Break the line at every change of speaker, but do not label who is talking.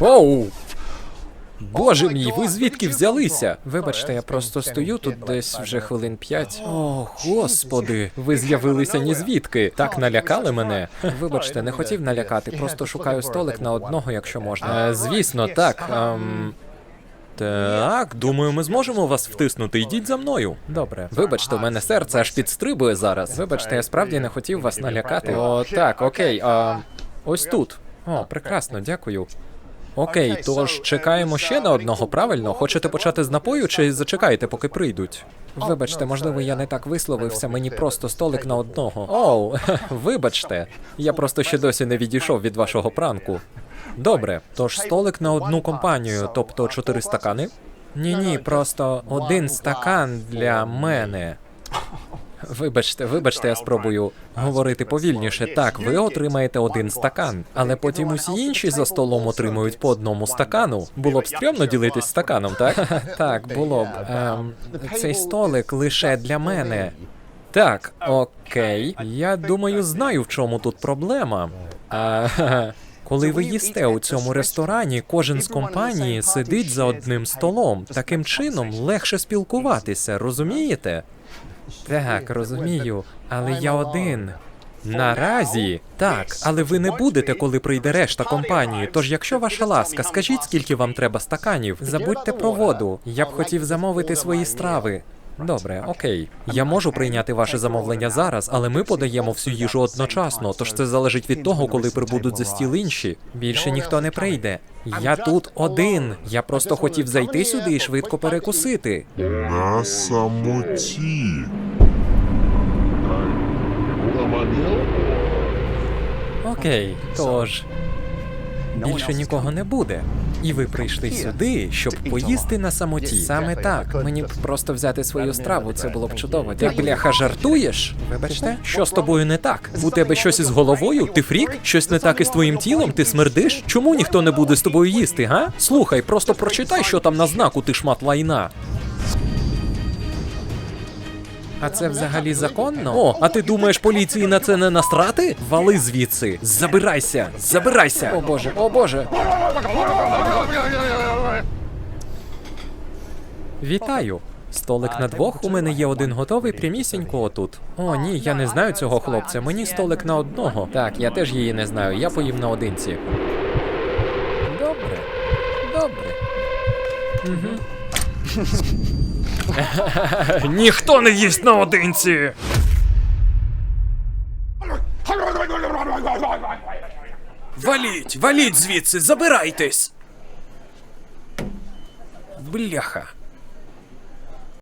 Оу! Боже мій, ви звідки взялися? Вибачте, я просто стою тут десь вже хвилин п'ять. О, господи, ви з'явилися ні звідки. Так налякали мене. Вибачте, не хотів налякати, просто шукаю столик на одного, якщо можна. Е, звісно, так. Ем... Так, думаю, ми зможемо вас втиснути. Йдіть за мною. Добре. Вибачте, у мене серце аж підстрибує зараз. Вибачте, я справді не хотів вас налякати. О, так, окей. А, ось тут. О, прекрасно, дякую. Окей, тож чекаємо ще на одного, правильно? Хочете почати з напою чи зачекаєте, поки прийдуть? Вибачте, можливо, я не так висловився, мені просто столик на одного. Оу, вибачте. Я просто ще досі не відійшов від вашого пранку. Добре, тож столик на одну компанію, тобто чотири стакани? Ні, ні, просто один стакан для мене. Вибачте, вибачте, я спробую говорити повільніше. Так, ви отримаєте один стакан, але потім усі інші за столом отримують по одному стакану. Було б стрьомно ділитись стаканом, так? Так, було б. Ем, цей столик лише для мене. Так, окей. Я думаю, знаю, в чому тут проблема. А, коли ви їсте у цьому ресторані, кожен з компанії сидить за одним столом. Таким чином легше спілкуватися, розумієте? Так, розумію, але я один. Наразі так, але ви не будете, коли прийде решта компанії. Тож, якщо ваша ласка, скажіть, скільки вам треба стаканів. Забудьте про воду. Я б хотів замовити свої страви. Добре, окей. Я можу прийняти ваше замовлення зараз, але ми подаємо всю їжу одночасно, тож це залежить від того, коли прибудуть за стіл інші. Більше ніхто не прийде. Я тут один. Я просто хотів зайти сюди і швидко перекусити.
На самоті.
Окей, тож більше нікого не буде. І ви прийшли сюди, щоб поїсти на самоті. Саме так. Мені б просто взяти свою страву, це було б чудово. Ти бляха жартуєш? Вибачте, що з тобою не так? У тебе щось із головою? Ти фрік? Щось не так із твоїм тілом? Ти смердиш? Чому ніхто не буде з тобою їсти, га? Слухай, просто прочитай, що там на знаку, ти шмат лайна. А це взагалі законно? О, а ти думаєш, поліції на це не настрати? Вали звідси. Забирайся, забирайся. О боже, о боже. Вітаю. Столик на двох. У мене є один готовий прямісінько отут. О, ні, я не знаю цього хлопця. Мені столик на одного. Так, я теж її не знаю. Я поїв наодинці. Добре. Добре. Угу. Ніхто не їсть наодинці. Валіть, валіть звідси, забирайтесь. Бляха.